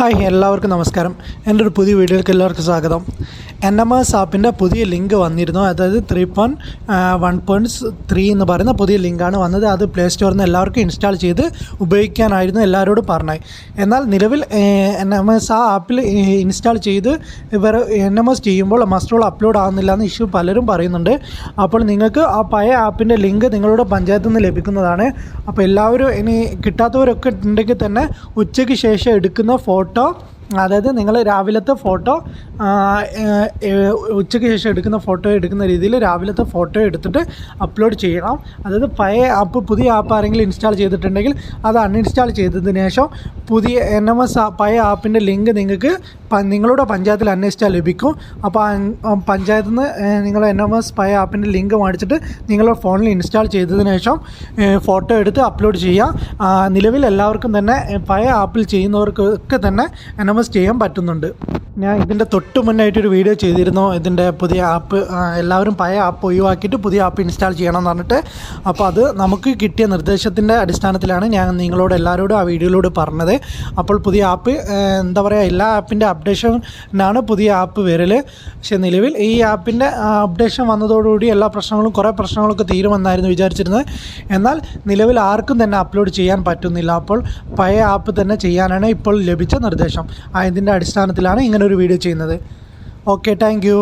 Hi എല്ലാവർക്കും നമസ്കാരം. എന്റെ ഒരു പുതിയ വീഡിയോയിലേക്ക് എല്ലാവർക്കും സ്വാഗതം. എൻ എം എസ് ആപ്പിന്റെ പുതിയ ലിങ്ക് വന്നിരുന്നു. അതായത് three point one point three എന്ന് പറയുന്ന പുതിയ ലിങ്കാണ് വന്നത്. അത് പ്ലേ സ്റ്റോറിൽ നിന്ന് എല്ലാവർക്കും ഇൻസ്റ്റാൾ ചെയ്ത് ഉപയോഗിക്കാനായിരുന്നു എല്ലാവരോടും പറഞ്ഞത്. എന്നാൽ നിലവിൽ എൻ എം എസ് ആ ആപ്പിൽ ഇൻസ്റ്റാൾ ചെയ്ത് ഇവർ എൻ എം എസ് ചെയ്യുമ്പോൾ മസ്റ്റോൾ അപ്ലോഡ് ആകുന്നില്ല എന്ന് ഇഷ്യൂ പലരും പറയുന്നുണ്ട്. അപ്പോൾ നിങ്ങൾക്ക് ആ പഴയ ആപ്പിന്റെ ലിങ്ക് നിങ്ങളുടെ പഞ്ചായത്തിൽ നിന്ന് ലഭിക്കുന്നതാണ്. അപ്പോൾ എല്ലാവരും ഇനി കിട്ടാത്തവരൊക്കെ ഉണ്ടെങ്കിൽ തന്നെ ഉച്ചയ്ക്ക് ശേഷം എടുക്കുന്ന ഫോട്ടോ അതായത് നിങ്ങൾ രാവിലത്തെ ഫോട്ടോ ഉച്ചയ്ക്ക് ശേഷം എടുക്കുന്ന ഫോട്ടോ എടുക്കുന്ന രീതിയിൽ രാവിലത്തെ ഫോട്ടോ എടുത്തിട്ട് അപ്ലോഡ് ചെയ്യണം. അതായത് പഴയ ആപ്പ് പുതിയ ആപ്പ് ആരെങ്കിലും ഇൻസ്റ്റാൾ ചെയ്തിട്ടുണ്ടെങ്കിൽ അത് അൺഇൻസ്റ്റാൾ ചെയ്തതിന് ശേഷം പുതിയ എൻ എം എസ് പഴയ ആപ്പിന്റെ ലിങ്ക് നിങ്ങൾക്ക് നിങ്ങളുടെ പഞ്ചായത്തിൽ അന്വേഷിച്ചാൽ ലഭിക്കും. അപ്പോൾ പഞ്ചായത്തിൽ നിന്ന് നിങ്ങൾ എൻ എം എസ് പഴയ ആപ്പിന്റെ ലിങ്ക് മേടിച്ചിട്ട് നിങ്ങളുടെ ഫോണിൽ ഇൻസ്റ്റാൾ ചെയ്തതിന് ശേഷം ഫോട്ടോ എടുത്ത് അപ്ലോഡ് ചെയ്യുക നിലവിൽ എല്ലാവർക്കും തന്നെ പഴയ ആപ്പിൽ ചെയ്യുന്നവർക്കൊക്കെ തന്നെ എൻ എം എസ് ചെയ്യാൻ പറ്റുന്നുണ്ട്. ഞാൻ ഇതിന്റെ തൊട്ട് മുന്നായിട്ടൊരു വീഡിയോ ചെയ്തിരുന്നു. ഇതിന്റെ പുതിയ ആപ്പ് എല്ലാവരും പഴയ ആപ്പ് ഒഴിവാക്കിയിട്ട് പുതിയ ആപ്പ് ഇൻസ്റ്റാൾ ചെയ്യണം എന്ന് പറഞ്ഞിട്ട്. അപ്പോൾ അത് നമുക്ക് കിട്ടിയ നിർദ്ദേശത്തിന്റെ അടിസ്ഥാനത്തിലാണ് ഞാൻ നിങ്ങളോട് എല്ലാവരോടും ആ വീഡിയോയിലൂടെ പറഞ്ഞത്. അപ്പോൾ പുതിയ ആപ്പ് എന്താ പറയുക എല്ലാ ആപ്പിന്റെ അപ്ഡേഷനാണ് പുതിയ ആപ്പ് വരൽ പക്ഷേ നിലവിൽ ഈ ആപ്പിന്റെ അപ്ഡേഷൻ വന്നതോടുകൂടി എല്ലാ പ്രശ്നങ്ങളും കുറേ പ്രശ്നങ്ങളൊക്കെ തീരുമെന്നായിരുന്നു വിചാരിച്ചിരുന്നത്. എന്നാൽ നിലവിൽ ആർക്കും തന്നെ അപ്ലോഡ് ചെയ്യാൻ പറ്റുന്നില്ല. അപ്പോൾ പഴയ ആപ്പ് തന്നെ ചെയ്യാനാണ് ഇപ്പോൾ ലഭിച്ച നിർദ്ദേശം. ഇതിന്റെ അടിസ്ഥാനത്തിലാണ് ഇങ്ങനെ ഒരു വീഡിയോ ചെയ്യുന്നത്. Okay thank